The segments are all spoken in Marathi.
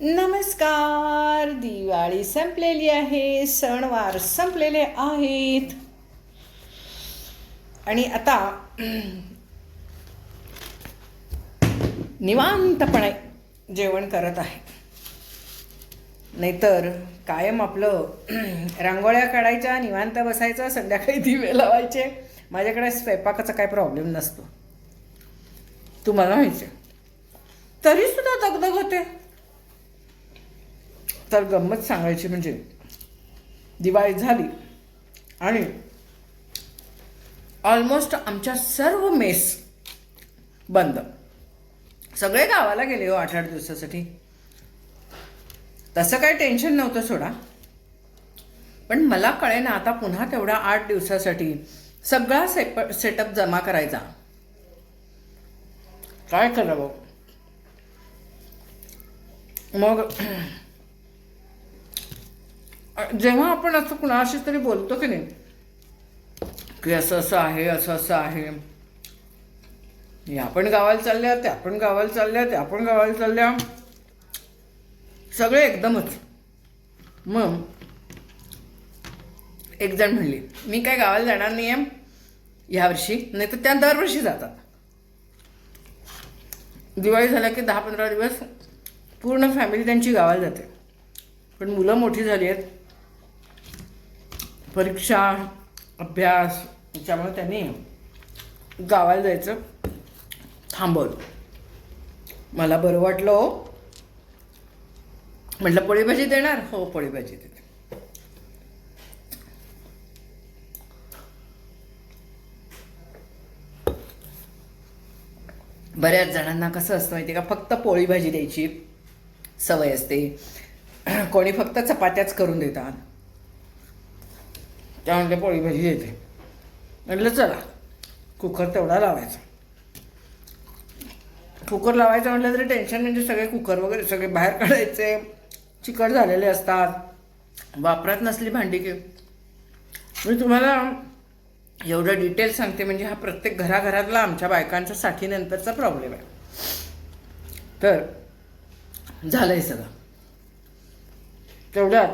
नमस्कार दिवाळी संपलेली आहे सणवार संपलेले आहेत. आणि आता निवांतपणे जेवण करत आहे. नाहीतर कायम आपलं रांगोळ्या काढायच्या निवांत बसायचं संध्याकाळी दिवे लावायचे. माझ्याकडे स्वयंपाकाचा काही प्रॉब्लेम नसतो. तुम्हाला माहिती आहे. तरी सुद्धा दगदग होते. तर गंमत सांगायची म्हणजे दिवाळी झाली आणि ऑलमोस्ट आमच्या सर्व मेस बंद. सगळे गावाला गेले हो आठ आठ दिवसासाठी. तसं काही टेन्शन नव्हतं सोडा. पण मला कळे ना आता पुन्हा तेवढा आठ दिवसासाठी सगळा सेप सेटअप जमा करायचा. काय करावं? मग जेव्हा आपण असं कुणाशी तरी बोलतो की नाही की असं असं आहे असं असं आहे. या पण गावाला चालल्या त्या पण गावाला चालल्या त्या पण गावाला चालल्या. सगळे एकदमच. मग एक जण म्हणली मी काय गावाला जाणार नाही आहे यावर्षी नाही तर त्या दरवर्षी जातात. दिवाळी झाल्या की दहा पंधरा दिवस पूर्ण फॅमिली त्यांची गावाला जाते. पण मुलं मोठी झाली आहेत. परीक्षा अभ्यास याच्यामुळे त्यांनी गावाला जायचं थांबवलं. मला बरं वाटलं हो. म्हटलं पोळी भाजी देणार? हो पोळी भाजी देते. बऱ्याच जणांना कसं असतं माहिती आहे का? फक्त पोळी भाजी द्यायची सवय असते. कोणी फक्त चपात्याच करून देतात. त्यानंतर पोळी भाजी येते म्हटलं चला कुकर तेवढा लावायचा. कुकर लावायचं म्हटलं तरी टेन्शन म्हणजे सगळे कुकर वगैरे सगळे बाहेर काढायचे. चिकट झालेले असतात. वापरात नसली भांडी की. मी तुम्हाला एवढं डिटेल सांगते म्हणजे हा प्रत्येक घराघरातला आमच्या बायकांचा साठीनंतरचा प्रॉब्लेम आहे. तर झालं आहे सगळं. तेवढ्यात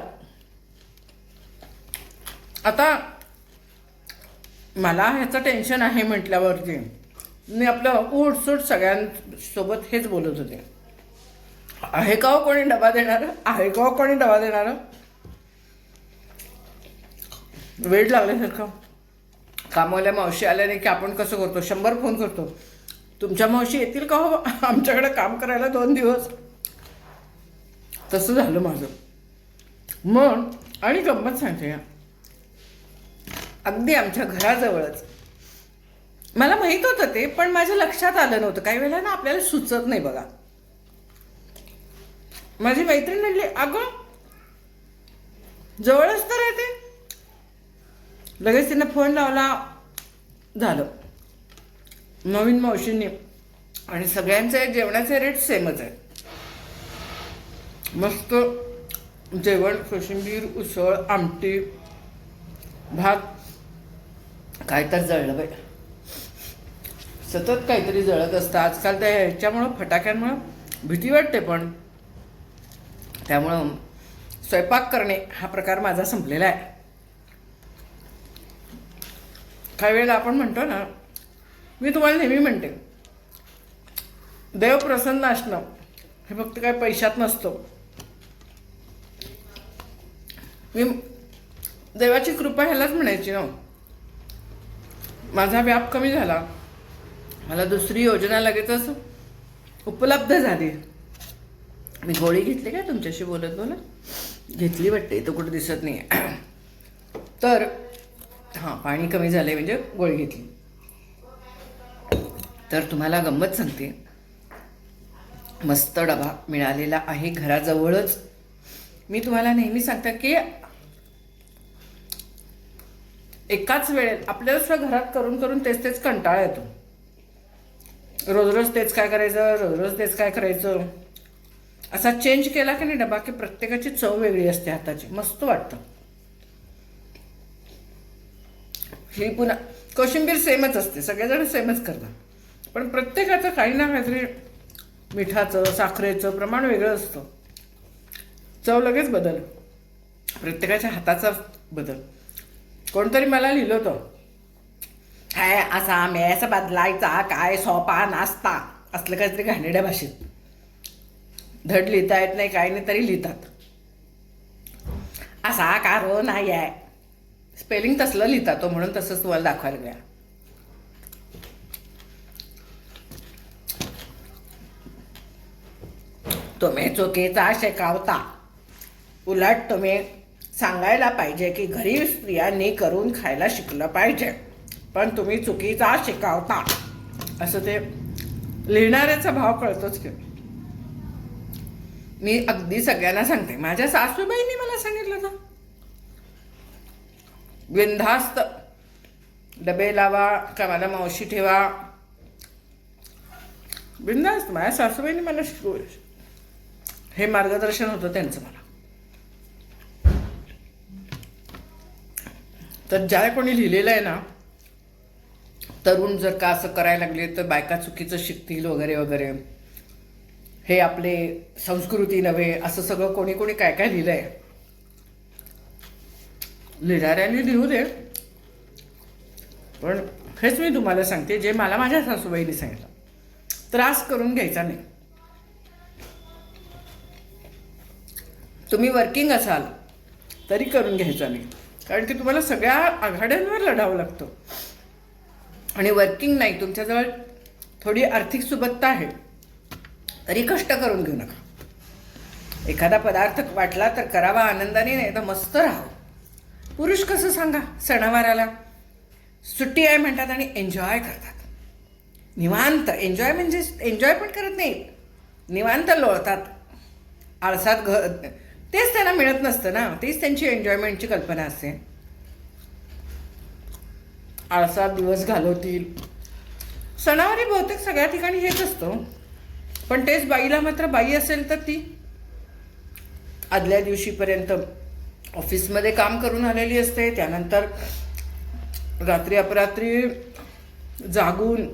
आता मला ह्याचं टेन्शन आहे म्हटल्यावरती. मी आपलं उठसूट सगळ्यांसोबत हेच बोलत होते. आहे का हो कोणी डबा देणार? आहे का हो कोणी डबा देणार? वेळ लागल्यासारखं. कामवाल्या मावशी आल्याने की आपण कसं करतो? शंभर फोन करतो. तुमच्या मावशी येतील का हो? आमच्याकडे काम करायला दोन दिवस. तसं झालं माझं. मग आणि गंमत सांगते या. अगदी आमच्या घराजवळच. मला माहीत होतं ते पण माझ्या लक्षात आलं नव्हतं. काही वेळेला ना आपल्याला सुचत नाही बघा. माझी मैत्रीण म्हणली अगं जवळच तर आहे ते. लगेच तिनं फोन लावला. झालं. नवीन मावशींनी आणि सगळ्यांचे जेवणाचे रेट सेमच आहेत. मस्त जेवण कोशिंबीर उसळ आमटी भात काय तर जळलं बाई. सतत काहीतरी जळत असतं. आजकाल त्या ह्याच्यामुळं फटाक्यांमुळं भीती वाटते पण. त्यामुळं स्वयंपाक करणे हा प्रकार माझा संपलेला आहे. काही वेळेला आपण म्हणतो ना मी तुम्हाला नेहमी म्हणते देव प्रसन्न असणं हे फक्त काय पैशात नसतो. मी देवाची कृपा ह्यालाच म्हणायची ना हो. माझा व्याप कमी झाला. मला दुसरी योजना लगेचच उपलब्ध झाली. मी गोळी घेतली काय तुमच्याशी बोलत बोलत? घेतली वाटते तो कुठं दिसत नाही तर हां पाणी कमी झालं म्हणजे गोळी घेतली. तर तुम्हाला गंमत सांगते. मस्त डबा मिळालेला आहे घराजवळच. मी तुम्हाला नेहमी सांगता की एकाच वेळेत आपल्याला सुद्धा घरात करून करून तेच तेच कंटाळा येतो. रोज रोज तेच काय करायचं रोज रोज तेच काय करायचं. असा चेंज केला की नाही डबा की प्रत्येकाची चव वेगळी असते हाताची. मस्त वाटतं. ही पुन्हा कोशिंबीर सेमच असते. सगळेजण सेमच करतात. पण प्रत्येकाचं काही ना काहीतरी मिठाचं साखरेचं प्रमाण वेगळं असतं. चव लगेच बदल. प्रत्येकाच्या हाताचा बदल. कोणतरी मला लिहिलं होतं. काय असा मॅस बदलायचा काय सोपा नाचता असलं काहीतरी घाणेड्या भाषेत. धड लिहिता येत नाही काही नाही तरी लिहितात. असा कारो नाही आहे. स्पेलिंग तसलं लिहिता तो हो, म्हणून तसंच तुम्हाला दाखवायला मिळा तुम्ही चुकीचा शेकावता. उलट तुम्ही सांगायला पाहिजे की घरी स्त्रियांनी करून खायला शिकलं पाहिजे. पण तुम्ही चुकीचा शिकवता. असं ते लिहिणाऱ्याचा भाव कळतोच की. मी अगदी सगळ्यांना सांगते. माझ्या सासूबाईंनी मला सांगितलं ना बिंधास्त डबे लावा का मला मावशी ठेवा. बिंदास्त माझ्या सासूबाईंनी मला शिकव हे मार्गदर्शन होतं त्यांचं मला. तर ज्या कोणी लिहिलेलं आहे ना तरुण जर का असं करायला लागले तर बायका चुकीचं शिकतील वगैरे वगैरे. हे आपले संस्कृती नव्हे असं सगळं कोणी कोणी काय काय लिहिलंय? लिहिणाऱ्यांनी लिहू दे. पण हेच मी तुम्हाला सांगते जे मला माझ्या सासूबाईने सांगितलं. त्रास करून घ्यायचा नाही. तुम्ही वर्किंग असाल तरी करून घ्यायचा नाही. कारण की तुम्हाला सगळ्या आघाड्यांवर लढावं लागतं. आणि वर्किंग नाही तुमच्याजवळ थोडी आर्थिक सुबत्ता आहे तरी कष्ट करून घेऊ नका. एखादा पदार्थ वाटला तर करावा आनंदाने नाही तर मस्त राहावं. पुरुष कसं सांगा सणावाराला? सुट्टी आहे म्हणतात आणि एन्जॉय करतात. निवांत एन्जॉय म्हणजे एन्जॉय पण करत नाही निवांत लोळतात. आळसात घ तेच त्यांना मिळत नसतं ना. तेच त्यांची एन्जॉयमेंटची कल्पना असते. आळसात दिवस घालवतील. सणावारी बहुतेक सगळ्या ठिकाणी हेच असतं. पण तेच बाईला मात्र बाई असेल तर ती आदल्या दिवशीपर्यंत ऑफिसमध्ये काम करून आलेली असते. त्यानंतर रात्री अपरात्री जागून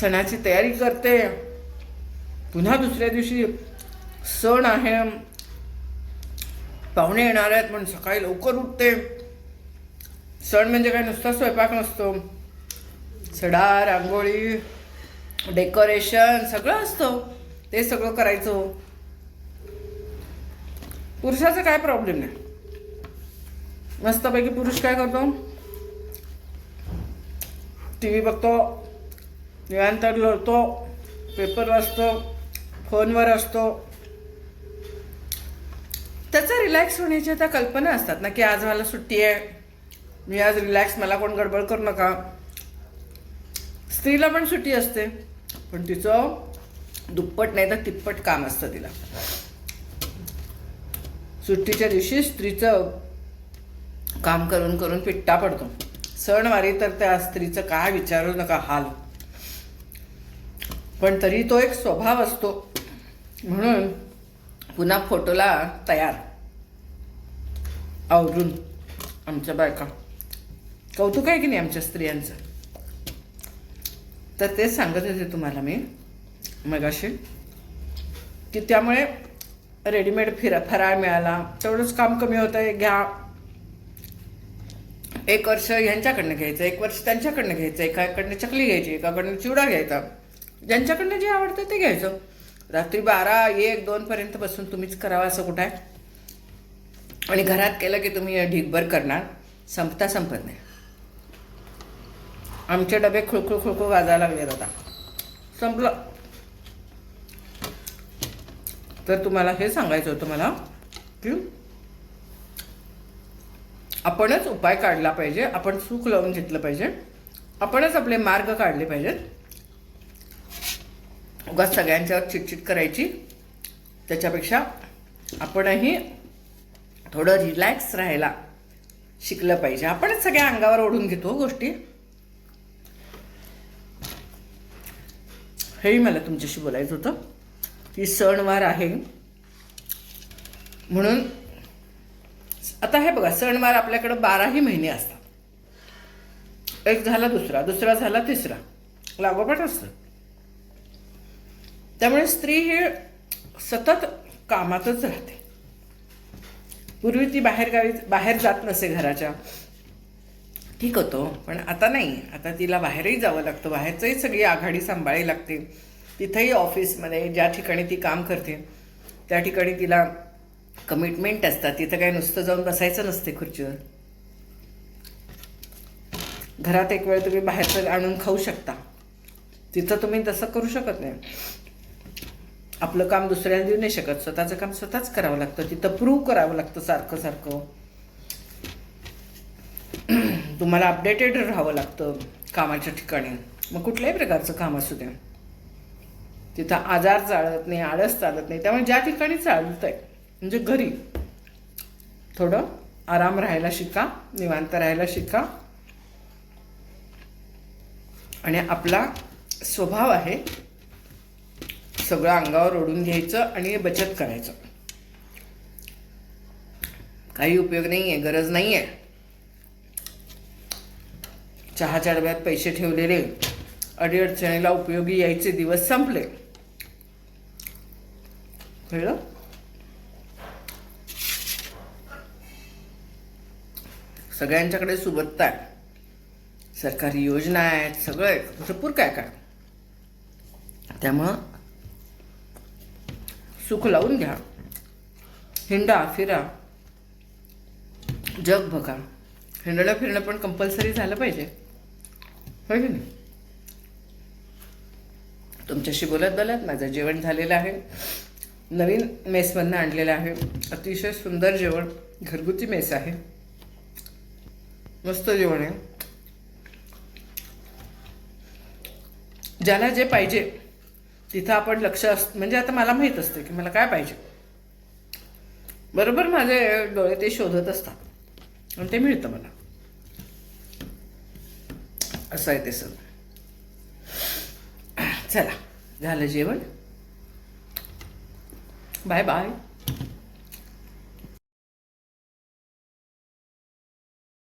सणाची तयारी करते. पुन्हा दुसऱ्या दिवशी सण आहे. पाहुणे येणार आहेत म्हणून सकाळी लवकर उठते. सण म्हणजे काय? नुसता स्वयंपाक नसतो. सडा रांगोळी डेकोरेशन सगळं असतं. ते सगळं करायचं. पुरुषाचा काय प्रॉब्लेम नाही. मस्तपैकी पुरुष काय करतो? टी व्ही बघतो. निवांतर लढतो पेपर वाचतो. फोनवर असतो. त्याचा रिलॅक्स होण्याच्या त्या कल्पना असतात ना की आज मला सुट्टी आहे मी आज रिलॅक्स मला कोण गडबड करू नका. स्त्रीला पण सुट्टी असते पण तिचं दुप्पट नाही तर तिप्पट काम असतं तिला. सुट्टीच्या दिवशी स्त्रीचं काम करून करून पिट्टा पडतो. सणवारी तर त्या स्त्रीचं काय विचारू नका हाल. पण तरी तो एक स्वभाव असतो. म्हणून पुन्हा फोटोला तयार. आवरून आमच्या बायका. कौतुक आहे की नाही आमच्या स्त्रियांचं? तर तेच सांगत होते तुम्हाला मी मगाशी की त्यामुळे रेडीमेड फिरा फराळ मिळाला. तेवढंच काम कमी होतं आहे घ्या. एक वर्ष ह्यांच्याकडनं घ्यायचं एक वर्ष त्यांच्याकडनं घ्यायचं एकाकडनं चकली घ्यायची एकाकडनं चिवडा घ्यायचा. ज्यांच्याकडनं जे आवडतं ते घ्यायचं. रात्री बारा एक दोनपर्यंत बसून तुम्हीच करावं असं कुठं आहे? आणि घरात केलं की तुम्ही ढिगभर करणार. संपता संपत नाही. आमचे डबे खुळखुळ खुळखुळ वाजायला लागलेत दादा संपलं. तर तुम्हाला हे सांगायचं होतं मला की आपणच उपाय काढला पाहिजे आपण सुख लावून घेतलं पाहिजे आपणच आपले मार्ग काढले पाहिजेत. उगाच सगळ्यांच्यावर चिटचिट करायची. त्याच्यापेक्षा आपणही थोडं रिलॅक्स राहायला शिकलं पाहिजे. आपणच सगळ्या अंगावर ओढून घेतो हो गोष्टी. हेही मला तुमच्याशी बोलायचं होतं की सणवार आहे. म्हणून आता हे बघा सणवार आपल्याकडं बाराही महिने असतात. एक झाला दुसरा दुसरा झाला तिसरा. लागोपाठ असतं. त्यामुळे स्त्री ही सतत कामातच राहते. पूर्वी ती बाहेरगावी बाहेर जात नसे घराच्या. ठीक होतो पण आता नाही. आता तिला बाहेरही जावं लागतं. बाहेरचंही सगळी आघाडी सांभाळावी लागते. तिथंही ऑफिसमध्ये ज्या ठिकाणी ती काम करते त्या ठिकाणी तिला कमिटमेंट असतात. तिथं काय नुसतं जाऊन बसायचं नसते खुर्चीवर. घरात एक वेळ तुम्ही बाहेरचं आणून खाऊ शकता. तिथं तुम्ही तसं करू शकत नाही. आपलं काम दुसऱ्याला देऊ नाही शकत. स्वतःचं काम स्वतःच करावं लागतं. तिथं प्रूव्ह करावं लागतं सारखं सारखं. तुम्हाला अपडेटेड राहावं लागतं कामाच्या ठिकाणी. मग कुठल्याही प्रकारचं काम असू द्या. तिथं आजार चालत नाही आळस चालत नाही. त्यामुळे ज्या ठिकाणी चालत आहे म्हणजे घरी थोडं आराम राहायला शिका निवांत राहायला शिका. आणि आपला स्वभाव आहे सगळं अंगावर ओढून घ्यायचं आणि बचत करायचं. काही उपयोग नाही आहे गरज नाही आहे चहाच्या डब्यात पैसे ठेवलेले अडीअडचणीला उपयोगी यायचे दिवस संपले. कळलं? सगळ्यांच्याकडे सुबत्ता आहे. सरकारी योजना आहेत सगळं आहे. भरपूर काय काय. त्यामुळं सुख लावून घ्या. हिंडा फिरा. जग बघा. हिंडणं फिरणं पण कंपल्सरी झालं पाहिजे. होय की नाही? तुमच्याशी बोलत बोलत माझं जेवण झालेलं आहे. नवीन मेसमधनं आणलेलं आहे. अतिशय सुंदर जेवण. घरगुती मेस आहे. मस्त जेवण आहे. ज्याला जे पाहिजे तिथं आपण लक्ष अस म्हणजे आता मला माहीत असते की मला काय पाहिजे. बरोबर माझे डोळे ते शोधत असतात. आणि ते मिळतं मला. असं आहे ते सगळं. चला झालं जेवण. Bye bye.